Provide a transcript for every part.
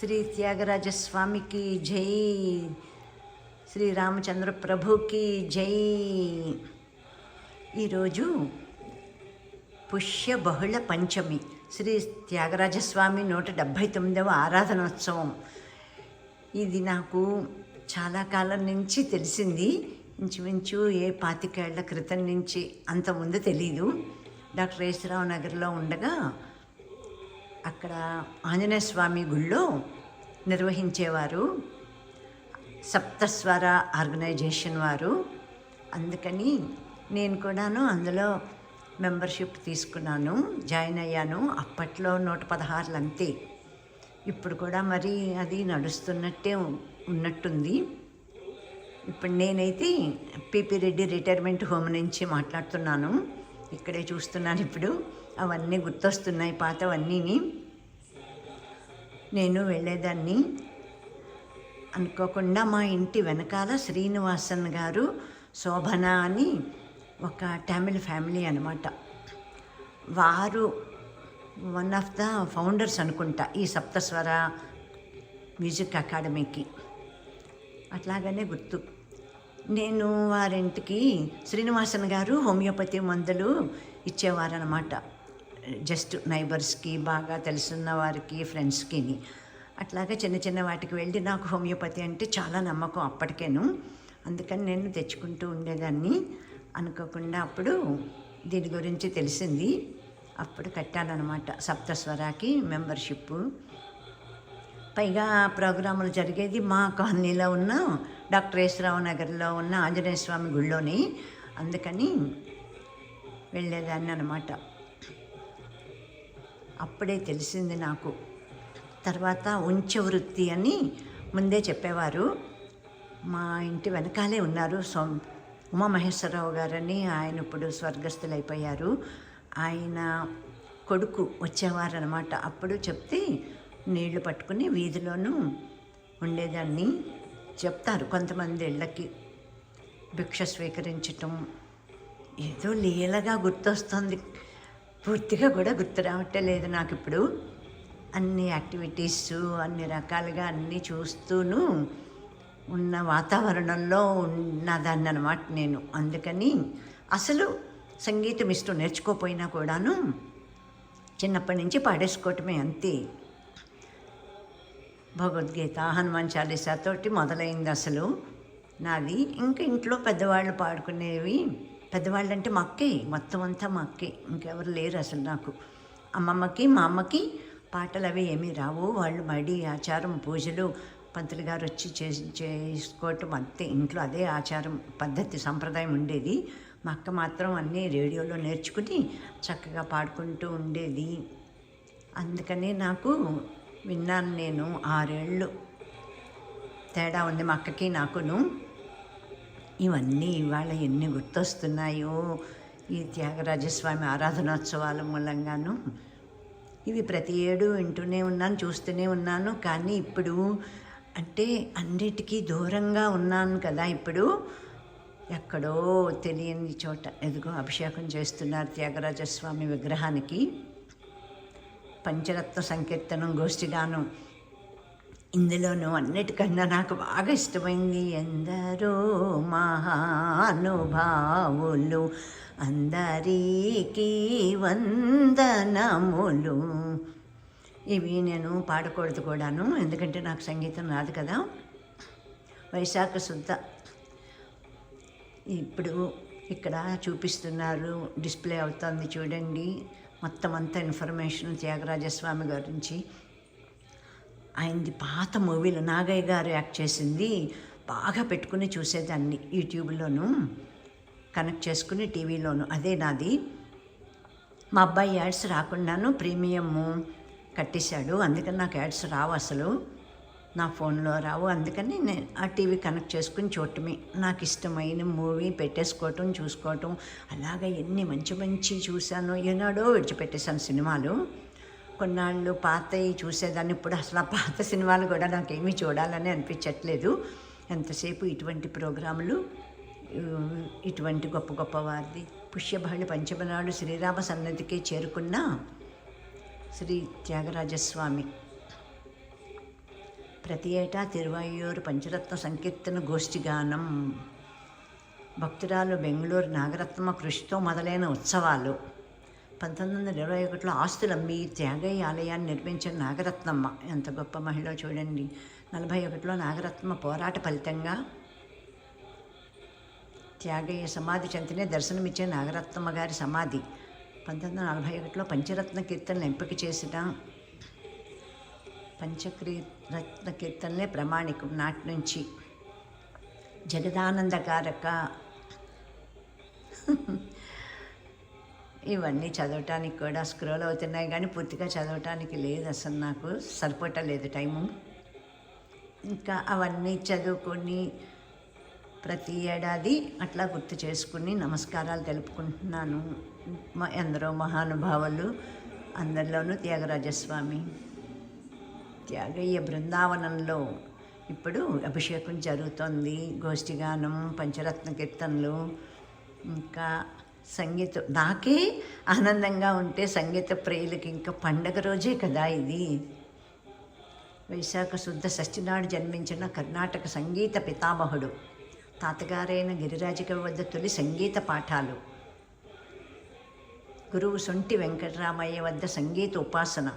శ్రీ త్యాగరాజస్వామికి జై. శ్రీ రామచంద్ర ప్రభుకి జై. ఈరోజు పుష్య బహుళ పంచమి. శ్రీ త్యాగరాజస్వామి నూట డెబ్భై తొమ్మిదవ ఆరాధనోత్సవం. ఇది నాకు చాలా కాలం నుంచి తెలిసింది. ఇంచుమించు ఏ పాతికేళ్ళ క్రితం నుంచి అంత తెలీదు. డాక్టర్ యేసరావు నగర్లో ఉండగా అక్కడ ఆంజనేయ స్వామి గుళ్ళో నిర్వహించేవారు. సప్తస్వర ఆర్గనైజేషన్ వారు. అందుకని నేను కూడాను అందులో మెంబర్షిప్ తీసుకున్నాను జాయిన్ అయ్యాను. అప్పట్లో నూట పదహారులు అంతే ఇప్పుడు కూడా మరి అది నడుస్తున్నట్టే ఉన్నట్టుంది. ఇప్పుడు నేనైతే పీపీ రెడ్డి రిటైర్మెంట్ హోమ్ నుంచి మాట్లాడుతున్నాను. ఇక్కడే చూస్తున్నాను ఇప్పుడు. అవన్నీ గుర్తొస్తున్నాయి పాతవన్నీని. నేను వెళ్ళేదాన్ని. అనుకోకుండా మా ఇంటి వెనకాల శ్రీనివాసన్ గారు శోభన అని ఒక తమిళ్ ఫ్యామిలీ అనమాట వారు వన్ ఆఫ్ ద ఫౌండర్స్ అనుకుంటా ఈ సప్తస్వర మ్యూజిక్ అకాడమీకి అట్లాగనే గుర్తు. నేను వారింటికి శ్రీనివాసన్ గారు హోమియోపతి మందులు ఇచ్చేవారనమాట జస్ట్ నైబర్స్కి బాగా తెలుసున్న వారికి ఫ్రెండ్స్కి అట్లాగా చిన్న చిన్న వాటికి వెళ్ళి నాకు హోమియోపతి అంటే చాలా నమ్మకం అప్పటికేను. అందుకని నేను తెచ్చుకుంటూ ఉండేదాన్ని. అనుకోకుండా అప్పుడు దీని గురించి తెలిసింది. అప్పుడు కట్టానమాట సప్తస్వరాకి మెంబర్షిప్ పైగా ప్రోగ్రాములు జరిగేది మా కాలనీలో ఉన్న డాక్టర్ యేసరావు నగర్లో ఉన్న ఆంజనేయ స్వామి గుళ్ళోని. అందుకని వెళ్ళేదాన్ని అనమాట అప్పుడే తెలిసింది నాకు. తర్వాత ఉంచ వృత్తి అని ముందే చెప్పేవారు. మా ఇంటి వెనకాలే ఉన్నారు సోమ ఉమామహేశ్వరరావు గారని ఆయన ఇప్పుడు స్వర్గస్థులైపోయారు. ఆయన కొడుకు వచ్చేవారనమాట అప్పుడు చెప్తే నీళ్ళు పట్టుకుని వీధిలోనూ ఉండేదాన్ని చెప్తారు కొంతమంది ఇళ్ళకి. భిక్ష స్వీకరించటం ఏదో లీలగా గుర్తొస్తుంది. పూర్తిగా కూడా గుర్తు రావటం లేదు నాకు ఇప్పుడు అన్ని యాక్టివిటీస్ అన్ని రకాలుగా అన్నీ చూస్తూను ఉన్న వాతావరణంలో ఉన్నదాన్ని అనమాట నేను. అందుకని అసలు సంగీతం ఇష్టం నేర్చుకోపోయినా కూడాను చిన్నప్పటి నుంచి పాడేసుకోవటమే అంతే. భగవద్గీత హనుమాన్ చాలీసాతోటి మొదలైంది అసలు. నాది ఇంకా ఇంట్లో పెద్దవాళ్ళు పాడుకునేవి పెద్దవాళ్ళు అంటే మా అక్కే మొత్తం అంతా మా అక్కే. ఇంకెవరు లేరు అసలు నాకు. అమ్మమ్మకి మా అమ్మకి పాటలు అవి ఏమీ రావు. వాళ్ళు మడి ఆచారం పూజలు పంతులు గారు వచ్చి చే చేసుకోవటం అంతే. ఇంట్లో అదే ఆచారం పద్ధతి సంప్రదాయం ఉండేది. మా అక్క మాత్రం అన్నీ రేడియోలో నేర్చుకుని చక్కగా పాడుకుంటూ ఉండేది. అందుకని నాకు విన్నాను నేను ఆరేళ్ళు. తేడా ఉంది మా అక్కకి నాకును. ఇవన్నీ ఇవాళ ఎన్ని గుర్తొస్తున్నాయో ఈ త్యాగరాజస్వామి ఆరాధనోత్సవాల మూలంగాను. ఇవి ప్రతి ఏడు వింటూనే ఉన్నాను చూస్తూనే ఉన్నాను. కానీ ఇప్పుడు అంటే అన్నిటికీ దూరంగా ఉన్నాను కదా ఇప్పుడు. ఎక్కడో తెలియని చోట ఎదుగో అభిషేకం చేస్తున్నారు త్యాగరాజస్వామి విగ్రహానికి. పంచరత్న సంకీర్తనం గోష్ఠిగాను ఇందులోనూ అన్నిటికన్నా నాకు బాగా ఇష్టమైంది ఎందరో మహానుభావులు. అందరికీ వందనములు. ఇవి నేను పాడకూడదు కూడాను ఎందుకంటే నాకు సంగీతం రాదు కదా. వైశాఖ శుద్ధ ఇప్పుడు ఇక్కడ చూపిస్తున్నారు డిస్ప్లే అవుతుంది చూడండి. మొత్తం అంతా ఇన్ఫర్మేషన్ త్యాగరాజస్వామి గురించి ఆయనది పాత మూవీలు నాగయ్య గారు యాక్ట్ చేసింది. బాగా పెట్టుకుని చూసేదాన్ని యూట్యూబ్లోను కనెక్ట్ చేసుకుని టీవీలోను. అదే నాది. మా అబ్బాయి యాడ్స్ రాకుండాను ప్రీమియము కట్టేశాడు. అందుకని నాకు యాడ్స్ రావు అసలు. నా ఫోన్లో రావు. అందుకని నేను ఆ టీవీ కనెక్ట్ చేసుకుని చూడటమే. నాకు ఇష్టమైన మూవీ పెట్టేసుకోవటం చూసుకోవటం. అలాగే ఎన్ని మంచి మంచి చూశాను. ఏనాడో విడిచిపెట్టేశాను సినిమాలు. కొన్నాళ్ళు పాతవి చూసేదాన్ని. ఇప్పుడు అసలు ఆ పాత సినిమాలు కూడా నాకేమీ చూడాలని అనిపించట్లేదు. ఎంతసేపు ఇటువంటి ప్రోగ్రాములు ఇటువంటి గొప్ప గొప్ప వారిది పుష్యబహళి పంచమనాడు శ్రీరామ సన్నతికి చేరుకున్న శ్రీ త్యాగరాజస్వామి. ప్రతి ఏటా తిరువయ్యూరు పంచరత్న సంకీర్తన గోష్ఠిగానం భక్తురాలు బెంగళూరు నాగరత్నమ కృషితో మొదలైన ఉత్సవాలు. పంతొమ్మిది వందల ఇరవై ఒకటిలో ఆస్తులు అమ్మి త్యాగయ్య ఆలయాన్ని నిర్మించిన నాగరత్నమ్మ. ఎంత గొప్ప మహిళ చూడండి. నలభై ఒకటిలో నాగరత్నమ్మ పోరాట ఫలితంగా త్యాగయ్య సమాధి చెంతనే దర్శనమిచ్చే నాగరత్నమ్మ గారి సమాధి. పంతొమ్మిది వందల నలభై ఒకటిలో పంచరత్న కీర్తనలు ఎంపిక చేసిన పంచక్రీ రత్న కీర్తనలే ప్రమాణికం నాటి నుంచి. జగదానందకారక ఇవన్నీ చదవటానికి కూడా స్క్రోల్ అవుతున్నాయి కానీ పూర్తిగా చదవటానికి లేదు అసలు నాకు సరిపోవటలేదు టైము. ఇంకా అవన్నీ చదువుకొని ప్రతి ఏడాది అట్లా గుర్తు చేసుకుని నమస్కారాలు తెలుపుకుంటున్నాను. మా ఎందరో మహానుభావులు అందరిలోనూ త్యాగరాజస్వామి. త్యాగయ్య బృందావనంలో ఇప్పుడు అభిషేకం జరుగుతోంది. గోష్ఠిగానం పంచరత్న కీర్తనలు ఇంకా సంగీతం నాకే ఆనందంగా ఉంటే సంగీత ప్రియులకి ఇంకా పండగ రోజే కదా ఇది. వైశాఖ శుద్ధ షష్ఠి జన్మించిన కర్ణాటక సంగీత పితామహుడు తాతగారైన గిరిరాజకవి వద్ద తొలి సంగీత పాఠాలు. గురువు సొంటి వెంకటరామయ్య వద్ద సంగీత ఉపాసన.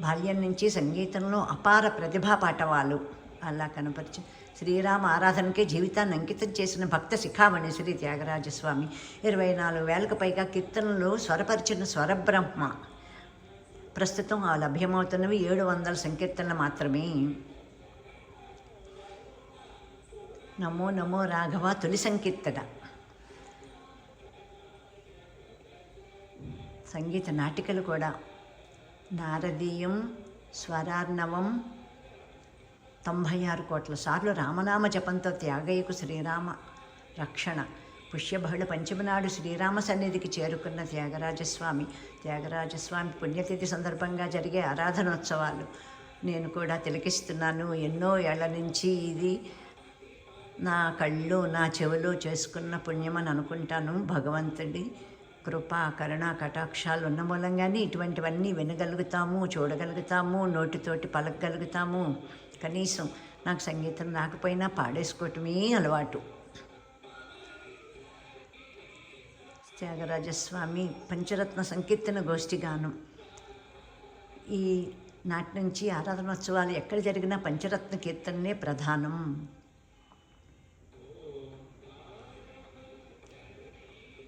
బాల్యం నుంచి సంగీతంలో అపార ప్రతిభా పాఠవాలు. అలా కనపరిచి. శ్రీరామ ఆరాధనకే జీవితాన్ని అంకితం చేసిన భక్త శిఖామణి శ్రీ త్యాగరాజస్వామి. ఇరవై నాలుగు వేలకు పైగా కీర్తనలు స్వరపరిచిన స్వరబ్రహ్మ. ప్రస్తుతం ఆ లభ్యమవుతున్నవి ఏడు వందల సంకీర్తనలు మాత్రమే. నమో నమో రాఘవ తొలి సంకీర్తన. సంగీత నాటికలు కూడా. నారదీయం స్వరార్ణవం తొంభై ఆరు కోట్ల సార్లు రామనామ జపంతో త్యాగయ్యకు శ్రీరామ రక్షణ. పుష్యబహుళ పంచమి నాడు శ్రీరామ సన్నిధికి చేరుకున్న త్యాగరాజస్వామి త్యాగరాజస్వామి పుణ్యతిథి సందర్భంగా జరిగే ఆరాధనోత్సవాలు. నేను కూడా తిలకిస్తున్నాను. ఎన్నో ఏళ్ళ నుంచి ఇది నా కళ్ళు నా చెవులు చేసుకున్న పుణ్యమని అనుకుంటాను. భగవంతుడి కృప కరుణ కటాక్షాలు ఉన్న మూలంగానే ఇటువంటివన్నీ వినగలుగుతాము చూడగలుగుతాము నోటితోటి పలకగలుగుతాము. కనీసం నాకు సంగీతం రాకపోయినా పాడేసుకోవటమే అలవాటు. త్యాగరాజస్వామి పంచరత్న సంకీర్తన గోష్ఠి గానం. ఈ నాటి నుంచి ఆరాధనోత్సవాలు ఎక్కడ జరిగినా పంచరత్న కీర్తననే ప్రధానం.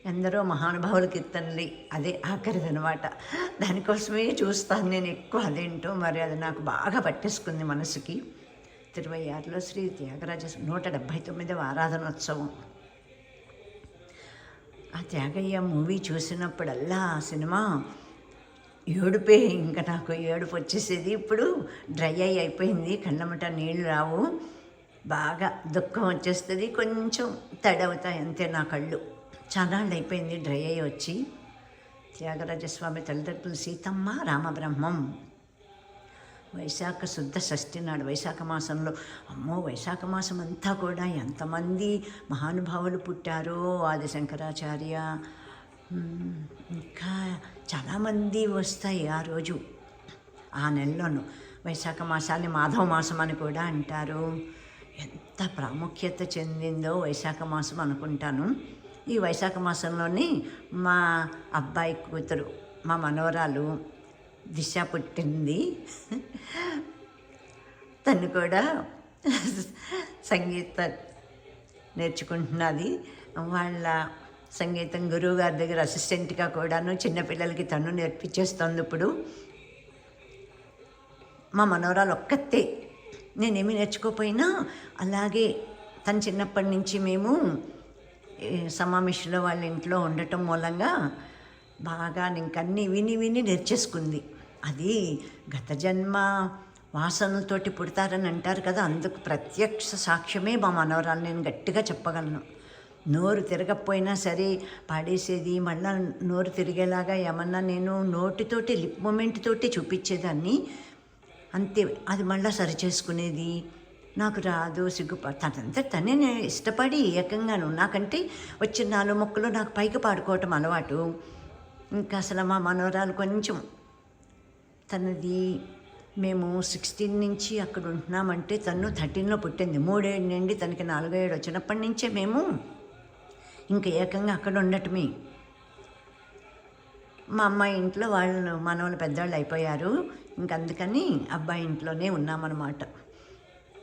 ఎందరో మహానుభావులకి కీర్తనలు అదే ఆఖరిదనమాట. దానికోసమే చూస్తాను నేను ఎక్కువ అదేంటో మరి అది నాకు బాగా పట్టేసుకుంది మనసుకి. తిరువయ్యారులో శ్రీ త్యాగరాజ నూట డెబ్భై తొమ్మిదవ ఆరాధనోత్సవం. ఆ త్యాగయ్య మూవీ చూసినప్పుడల్లా ఆ సినిమా ఏడుపే ఇంకా నాకు ఏడుపు వచ్చేసేది. ఇప్పుడు డ్రై అయి అయిపోయింది. కళ్ళమట నీళ్ళు రావు. బాగా దుఃఖం వచ్చేస్తుంది. కొంచెం తడవుతాయి అంతే నా కళ్ళు. చాలాళ్ళు అయిపోయింది డ్రై అయ్యి వచ్చి. త్యాగరాజస్వామి తల్లిదండ్రులు సీతమ్మ రామబ్రహ్మం. వైశాఖ శుద్ధ షష్ఠి నాడు వైశాఖ మాసంలో. అమ్మో వైశాఖ మాసం అంతా కూడా ఎంతమంది మహానుభావులు పుట్టారో ఆది శంకరాచార్య ఇంకా చాలామంది వస్తాయి ఆ రోజు ఆ నెలలోను. వైశాఖ మాసాన్ని మాధవ మాసం అని కూడా అంటారు. ఎంత ప్రాముఖ్యత చెందిందో వైశాఖ మాసం అనుకుంటాను. ఈ వైశాఖ మాసంలోని మా అబ్బాయి కూతురు మా మనవరాలు దిశ పుట్టింది. తను కూడా సంగీత నేర్చుకుంటున్నది. వాళ్ళ సంగీతం గురువు గారి దగ్గర అసిస్టెంట్గా కూడాను చిన్నపిల్లలకి తను నేర్పించేస్తుంది ఇప్పుడు. మా మనవరాలు ఒక్కతే. నేనేమి నేర్చుకోపోయినా అలాగే తను చిన్నప్పటి నుంచి మేము ఈ సమావేశంలో వాళ్ళ ఇంట్లో ఉండటం మూలంగా బాగా ఇంకన్నీ విని విని నేర్చేసుకుంది. అది గత జన్మ వాసనలతోటి పుడతారని అంటారు కదా అందుకు ప్రత్యక్ష సాక్ష్యమే మా మనవరాలు నేను గట్టిగా చెప్పగలను. నోరు తిరగకపోయినా సరే పాడేసేది మళ్ళా నోరు తిరిగేలాగా ఏమన్నా నేను నోటితోటి లిప్ మూమెంట్ తోటి చూపించేదాన్ని. అంతే అది మళ్ళీ సరి చేసుకునేది నాకు రాదు సిగ్గుపడ తనంతా తనే నేను ఇష్టపడి ఏకంగాను నాకంటే వచ్చిన నాలుగు మొక్కలు నాకు పైకి పాడుకోవటం అలవాటు. ఇంకా అసలు మా మనోరాలు కొంచెం తనది మేము సిక్స్టీన్ నుంచి అక్కడ ఉంటున్నామంటే తను థర్టీన్లో పుట్టింది. మూడేడు నుండి తనకి నాలుగో ఏడు వచ్చినప్పటి నుంచే మేము ఇంకా ఏకంగా అక్కడ ఉండటమే. మా అమ్మాయి ఇంట్లో వాళ్ళు మనవాళ్ళు పెద్దవాళ్ళు అయిపోయారు. ఇంక అందుకని అబ్బాయి ఇంట్లోనే ఉన్నామన్నమాట.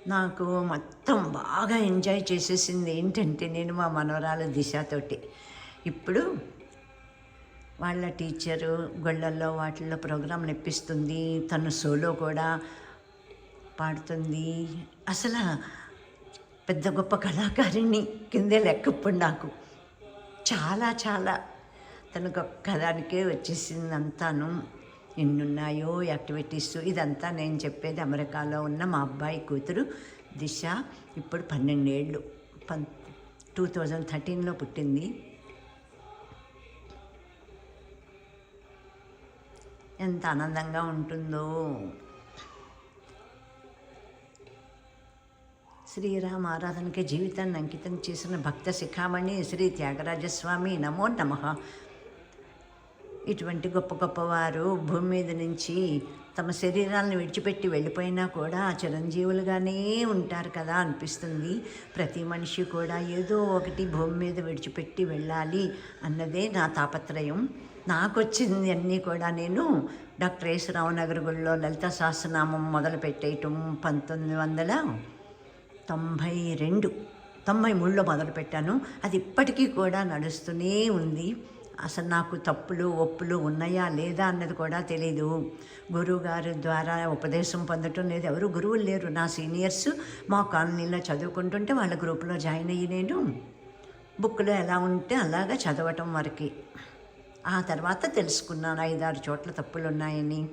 నాకు మొత్తం బాగా ఎంజాయ్ చేసేసింది ఏంటంటే నేను మా మనవరాలు దిశతోటి. ఇప్పుడు వాళ్ళ టీచరు గొళ్ళల్లో వాటిల్లో ప్రోగ్రాం నొప్పిస్తుంది తను సోలో కూడా పాడుతుంది. అసలు పెద్ద గొప్ప కళాకారిణి కిందే లెక్కప్పుడు నాకు. చాలా చాలా తనకు ఒక్కదానికే వచ్చేసింది అంతాను. ఎన్నున్నాయో యాక్టివిటీస్. ఇదంతా నేను చెప్పేది అమెరికాలో ఉన్న మా అబ్బాయి కూతురు దిశ. ఇప్పుడు పన్నెండేళ్ళు. పన్ టూ థౌజండ్ థర్టీన్లో పుట్టింది. ఎంత ఆనందంగా ఉంటుందో. శ్రీరామ ఆరాధనకి జీవితాన్ని అంకితం చేసిన భక్త శిఖామణి శ్రీ త్యాగరాజస్వామి. నమో నమ. ఇటువంటి గొప్ప గొప్పవారు భూమి మీద నుంచి తమ శరీరాలను విడిచిపెట్టి వెళ్ళిపోయినా కూడా చిరంజీవులుగానే ఉంటారు కదా అనిపిస్తుంది. ప్రతి మనిషి కూడా ఏదో ఒకటి భూమి మీద విడిచిపెట్టి వెళ్ళాలి అన్నదే నా తాపత్రయం. నాకు వచ్చింది అన్నీ కూడా నేను డాక్టర్ ఎస్ రావునగర్ గుడిలో లలిత సహస్రనామం మొదలు పెట్టేయటం పంతొమ్మిది వందల తొంభై రెండు తొంభై మూడులో మొదలుపెట్టాను. అది ఇప్పటికీ కూడా నడుస్తూనే ఉంది. అసలు నాకు తప్పులు ఒప్పులు ఉన్నాయా లేదా అన్నది కూడా తెలీదు. గురువు గారి ద్వారా ఉపదేశం పొందటం లేదు. ఎవరు గురువులు లేరు. నా సీనియర్స్ మా కాలనీలో చదువుకుంటుంటే వాళ్ళ గ్రూప్లో జాయిన్ అయ్యి నేను బుక్లో ఎలా ఉంటే అలాగా చదవటం వరకు. ఆ తర్వాత తెలుసుకున్నాను ఐదారు చోట్ల తప్పులు ఉన్నాయని.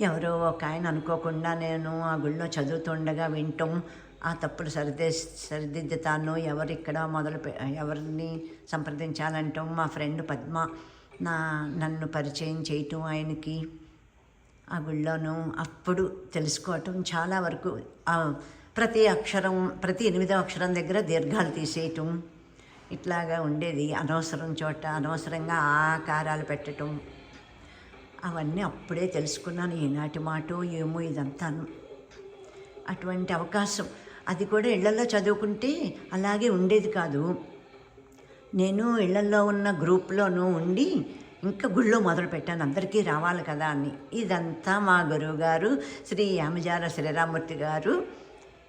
ఎవరో ఒక ఆయన అనుకోకుండా నేను ఆ గుళ్ళో చదువుతుండగా వింటాం ఆ తప్పులు సరిదే సరిదిద్దుతాను. ఎవరు ఇక్కడ మొదలు పె- ఎవరిని సంప్రదించాలంటాం మా ఫ్రెండ్ పద్మ నా నన్ను పరిచయం చేయటం ఆయనకి ఆ గుళ్ళోనూ అప్పుడు తెలుసుకోవటం చాలా వరకు ప్రతి అక్షరం ప్రతి ఎనిమిదో అక్షరం దగ్గర దీర్ఘాలు తీసేయటం ఇట్లాగా ఉండేది. అనవసరం చోట అనవసరంగా ఆకారాలు పెట్టటం అవన్నీ అప్పుడే తెలుసుకున్నాను. ఈనాటి మాట ఏమో ఇదంతాను. అటువంటి అవకాశం అది కూడా ఇళ్ళలో చదువుకుంటే అలాగే ఉండేది కాదు. నేను ఇళ్ళలో ఉన్న గ్రూప్లోనూ ఉండి ఇంకా గుళ్ళో మొదలు పెట్టాను. అందరికీ రావాలి కదా అని. ఇదంతా మా గురువు గారు శ్రీ యామజాల శ్రీరామూర్తి గారు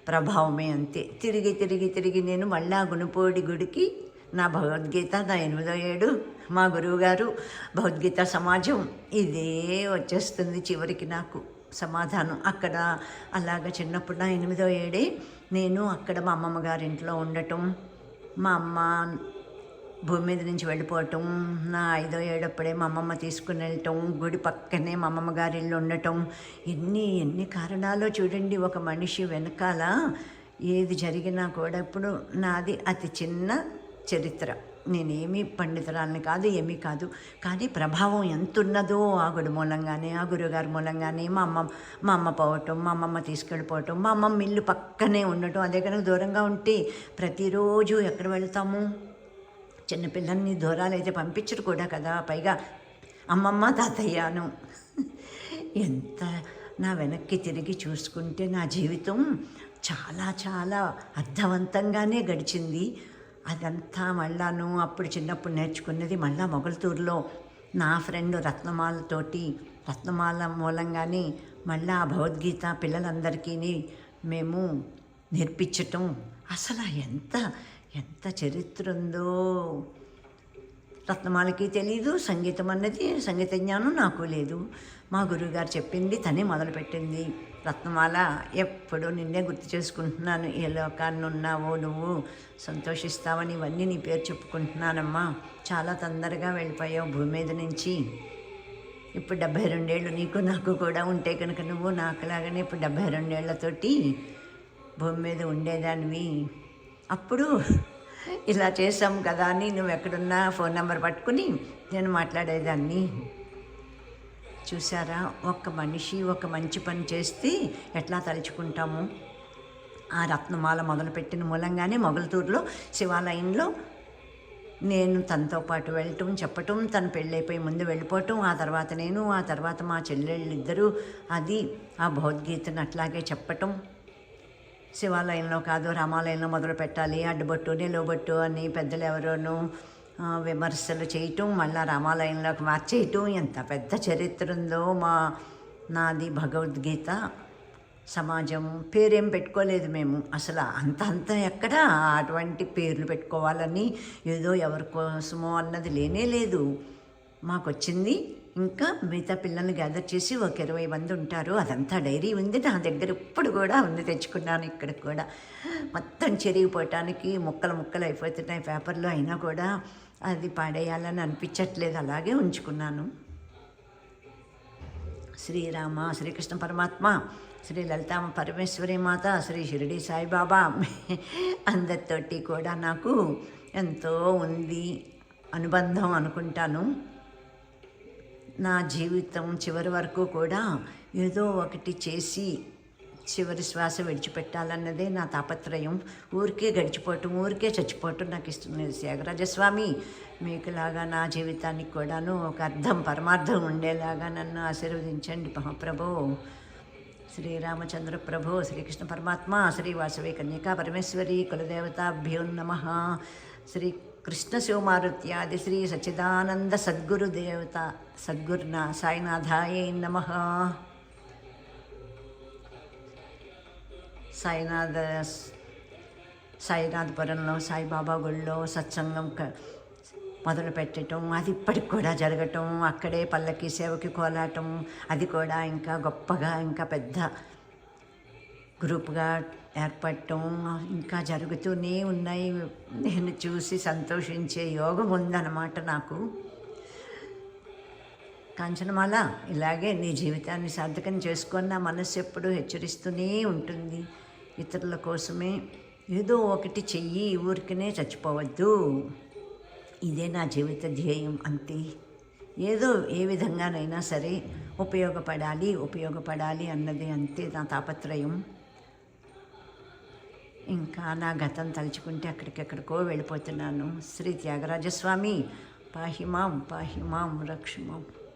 ప్రభావమే అంతే. తిరిగి తిరిగి తిరిగి నేను మళ్ళా గుణపోడి గుడికి నా భగవద్గీత నా ఎనిమిదో ఏడు మా గురువుగారు భగవద్గీత సమాజం ఇదే వచ్చేస్తుంది చివరికి నాకు సమాధానం. అక్కడ అలాగ చిన్నప్పుడు నా ఎనిమిదో ఏడే నేను అక్కడ మా అమ్మమ్మ గారి ఇంట్లో ఉండటం మా అమ్మ భూమి మీద నుంచి వెళ్ళిపోవటం నా ఐదో ఏడప్పుడే మా అమ్మమ్మ తీసుకుని వెళ్ళటం గుడి పక్కనే మా అమ్మమ్మ గారి ఇల్లు ఉండటం ఎన్ని ఎన్ని కారణాలు చూడండి ఒక మనిషి వెనకాల ఏది జరిగినా కూడా ఇప్పుడు నాది అతి చిన్న చరిత్ర. నేనేమి పండితురాలని కాదు ఏమీ కాదు. కానీ ప్రభావం ఎంత ఉన్నదో ఆ గుడి మూలంగానే ఆ గురుగారి మూలంగానే మా అమ్మ మా అమ్మ పోవటం మా అమ్మమ్మ తీసుకెళ్ళిపోవటం మా అమ్మమ్మ ఇల్లు పక్కనే ఉండటం అదే కనుక దూరంగా ఉంటే ప్రతిరోజు ఎక్కడ వెళ్తాము? చిన్నపిల్లల్ని దూరాలు అయితే పంపించరు కూడా కదా. పైగా అమ్మమ్మ తాతయ్యను ఎంత నా వెనక్కి తిరిగి చూసుకుంటే నా జీవితం చాలా చాలా అర్థవంతంగానే గడిచింది. అదంతా మళ్ళాను అప్పుడు చిన్నప్పుడు నేర్చుకున్నది మళ్ళా మొగల్తూరులో. నా ఫ్రెండ్ రత్నమాలతోటి రత్నమాల మూలంగానే మళ్ళా ఆ భగవద్గీత పిల్లలందరికీ మేము నేర్పించటం. అసలు ఎంత ఎంత చరిత్ర ఉందో రత్నమాలకి తెలియదు సంగీతం అన్నది సంగీత జ్ఞానం నాకు లేదు. మా గురువుగారు చెప్పింది తనే మొదలుపెట్టింది. రత్నమాల ఎప్పుడు నిన్నే గుర్తు చేసుకుంటున్నాను. ఏ లోకాన్ని ఉన్నావో నువ్వు సంతోషిస్తావని ఇవన్నీ నీ పేరు చెప్పుకుంటున్నానమ్మా. చాలా తొందరగా వెళ్ళిపోయావు భూమి మీద నుంచి. ఇప్పుడు డెబ్బై రెండేళ్ళు నీకు నాకు కూడా ఉంటే కనుక నువ్వు నాకులాగానే ఇప్పుడు డెబ్భై రెండేళ్ళతోటి భూమి మీద ఉండేదానివి. అప్పుడు ఇలా చేసాం కదా అని నువ్వు ఎక్కడున్నా ఫోన్ నెంబర్ పట్టుకుని నేను మాట్లాడేదాన్ని. చూసారా ఒక మనిషి ఒక మంచి పని చేస్తే ఎట్లా తలుచుకుంటాము? ఆ రత్నమాల మొదలుపెట్టిన మూలంగానే మొగలతూరులో శివాలయంలో నేను తనతో పాటు వెళ్ళటం చెప్పటం తను పెళ్ళైపోయి ముందు వెళ్ళిపోవటం ఆ తర్వాత నేను ఆ తర్వాత మా చెల్లెళ్ళిద్దరూ అది ఆ భగవద్గీతను అట్లాగే చెప్పటం. శివాలయంలో కాదు రామాలయంలో మొదలు పెట్టాలి. అడ్డుబొట్టు నిలువబొట్టు అని పెద్దలు ఎవరోనూ విమర్శలు చేయటం మళ్ళీ రామాలయంలోకి మార్చేయటం ఎంత పెద్ద చరిత్ర ఉందో మా నాది భగవద్గీత. సమాజం పేరేం పెట్టుకోలేదు మేము. అసలు అంత అంత ఎక్కడ అటువంటి పేర్లు పెట్టుకోవాలని ఏదో ఎవరి కోసమో అన్నది లేనే లేదు. మాకు వచ్చింది ఇంకా మిగతా పిల్లల్ని గ్యాదర్ చేసి ఒక ఇరవై మంది ఉంటారు. అదంతా డైరీ ఉంది. నా దగ్గర ఇప్పుడు కూడా ఉంది తెచ్చుకున్నాను ఇక్కడ కూడా. మొత్తం చెరిగిపోవటానికి ముక్కలు ముక్కలు అయిపోతున్నాయి. పేపర్లో అయినా కూడా అది పాడేయాలని అనిపించట్లేదు. అలాగే ఉంచుకున్నాను. శ్రీరామ శ్రీకృష్ణ పరమాత్మ శ్రీ లలితామ పరమేశ్వరి మాత శ్రీ షిరిడి సాయిబాబా అందరితోటి కూడా నాకు ఎంతో ఉంది అనుబంధం అనుకుంటాను. నా జీవితం చివరి వరకు కూడా ఏదో ఒకటి చేసి చివరి శ్వాస విడిచిపెట్టాలన్నదే నా తాపత్రయం. ఊరికే గడిచిపోవటం ఊరికే చచ్చిపోవటం నాకు ఇష్టం లేదు త్యాగరాజస్వామి. మీకులాగా నా జీవితానికి కూడాను ఒక అర్థం పరమార్థం ఉండేలాగా నన్ను ఆశీర్వదించండి మహాప్రభు. శ్రీరామచంద్ర ప్రభు శ్రీకృష్ణ పరమాత్మ శ్రీ వాసవి కన్యకా పరమేశ్వరి కులదేవతాభ్యో నమ. శ్రీ కృష్ణ శివమారుత్యాది శ్రీ సచిదానంద సద్గురు దేవత సద్గురునా సాయినాథాయ నమ. సాయినాథ సాయినాథపురంలో సాయిబాబా గుళ్ళో సత్సంగం మొదలు పెట్టడం అది ఇప్పటికి కూడా జరగటం అక్కడే పల్లకి సేవకి కోలాటం అది కూడా ఇంకా గొప్పగా ఇంకా పెద్ద గ్రూప్గా ఏర్పడటం ఇంకా జరుగుతూనే ఉన్నాయి. నేను చూసి సంతోషించే యోగం ఉందన్నమాట నాకు. కాంచనమాల ఇలాగే నీ జీవితాన్ని సార్థకం చేసుకొని నా మనస్సు ఎప్పుడూ హెచ్చరిస్తూనే ఉంటుంది. ఇతరుల కోసమే ఏదో ఒకటి చెయ్యి ఊరికనే చచ్చిపోవద్దు. ఇదే నా జీవిత ధ్యేయం అంతే. ఏదో ఏ విధంగానైనా సరే ఉపయోగపడాలి ఉపయోగపడాలి అన్నది అంతే నా తాపత్రయం. ఇంకా నా గతం తలుచుకుంటే అక్కడికెక్కడికో వెళ్ళిపోతున్నాను. శ్రీ త్యాగరాజస్వామి పాహిమాం పాహిమాం రక్షమాం